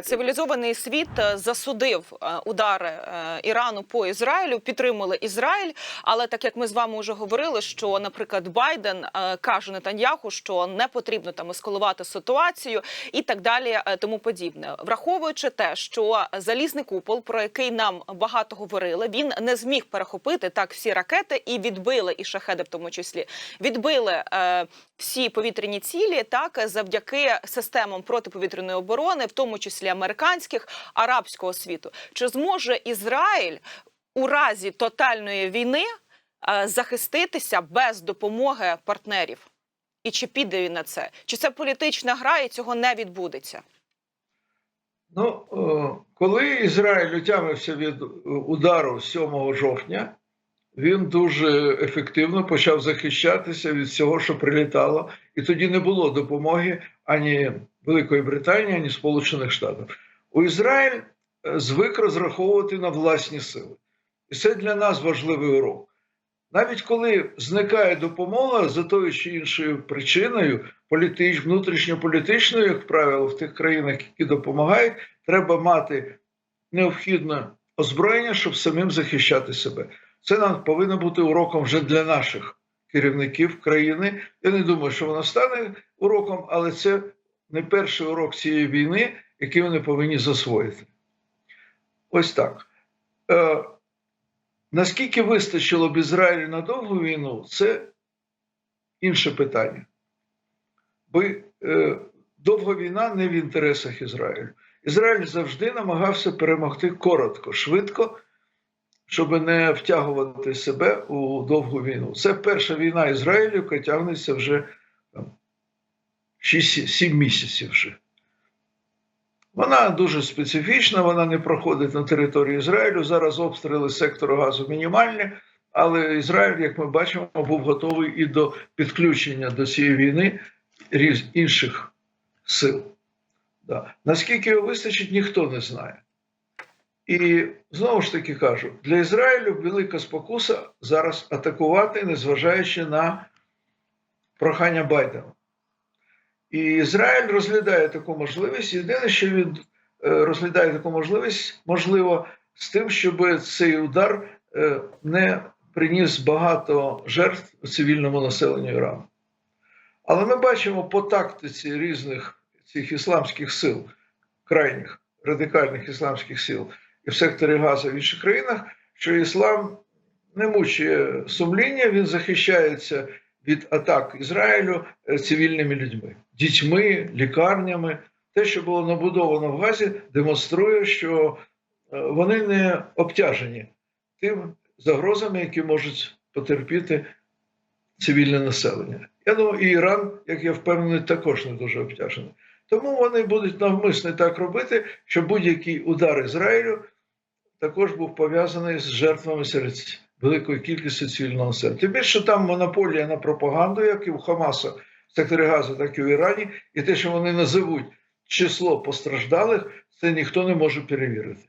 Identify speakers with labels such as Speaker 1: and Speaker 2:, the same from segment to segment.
Speaker 1: Цивілізований світ е, засудив е, удари е, Ірану по Ізраїлю, підтримали Ізраїль. Але так як ми з вами вже говорили, що, наприклад, Байден е, каже Нетаньяху, що не потрібно там ескалувати ситуацію і так далі, е, тому подібне, враховуючи те, що залізний купол, про який нам багато говорили, він не зміг перехопити так всі ракети і відбили і шахеди, в тому числі відбили е, всі повітряні цілі, так завдяки системам протиповітряної оборони, в тому числі американських арабського світу. Чи зможе Ізраїль у разі тотальної війни е, захиститися без допомоги партнерів? І чи піде він на це? Чи це політична гра і цього не відбудеться?
Speaker 2: Ну, е, коли Ізраїль утямився від е, удару 7 жовтня, він дуже ефективно почав захищатися від всього, що прилітало, і тоді не було допомоги ані Великої Британії, ані Сполучених Штатів. У Ізраїль е, звик розраховувати на власні сили. І це для нас важливий урок. Навіть коли зникає допомога за тою чи іншою причиною, політич, внутрішньополітичною, як правило, в тих країнах, які допомагають, треба мати необхідне озброєння, щоб самим захищати себе. Це нам повинно бути уроком вже для наших керівників країни. Я не думаю, що воно стане уроком, але це не перший урок цієї війни, який вони повинні засвоїти. Ось так. Е, Наскільки вистачило б Ізраїлю на довгу війну, це інше питання. Бо е, довга війна не в інтересах Ізраїлю. Ізраїль завжди намагався перемогти коротко, швидко, щоб не втягувати себе у довгу війну. Це перша війна Ізраїлю, яка тягнеться вже 6-7 місяців. вже. Вона дуже специфічна, вона не проходить на території Ізраїлю. Зараз обстріли сектору газу мінімальні, але Ізраїль, як ми бачимо, був готовий і до підключення до цієї війни інших сил. Да. Наскільки його вистачить, ніхто не знає. І знову ж таки кажу: для Ізраїлю велика спокуса зараз атакувати, незважаючи на прохання Байдена. І Ізраїль розглядає таку можливість. Єдине, що він е, розглядає таку можливість, можливо, з тим, щоб цей удар е, не приніс багато жертв цивільному населенню Ірану. Але ми бачимо по тактиці різних цих ісламських сил, крайніх радикальних ісламських сил і в секторі Газа в інших країнах, що іслам не мучує сумління, він захищається від атак Ізраїлю е, цивільними людьми, дітьми, лікарнями. Те, що було набудовано в Газі, демонструє, що е, вони не обтяжені тим загрозами, які можуть потерпіти цивільне населення. Я думаю, і Іран, як я впевнений, також не дуже обтяжений. Тому вони будуть навмисно так робити, щоб будь-який удар Ізраїлю також був пов'язаний з жертвами серед великої кількості цивільного населення. Тим більше там монополія на пропаганду, як і в Хамаса в секторі Газу, так і в Ірані, і те, що вони називуть число постраждалих, це ніхто не може перевірити.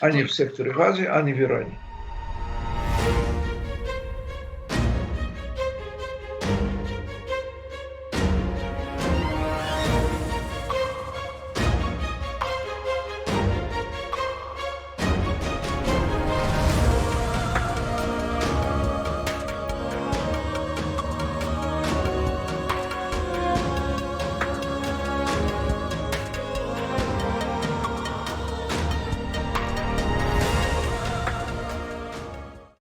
Speaker 2: Ані в секторі Газі, ані в Ірані.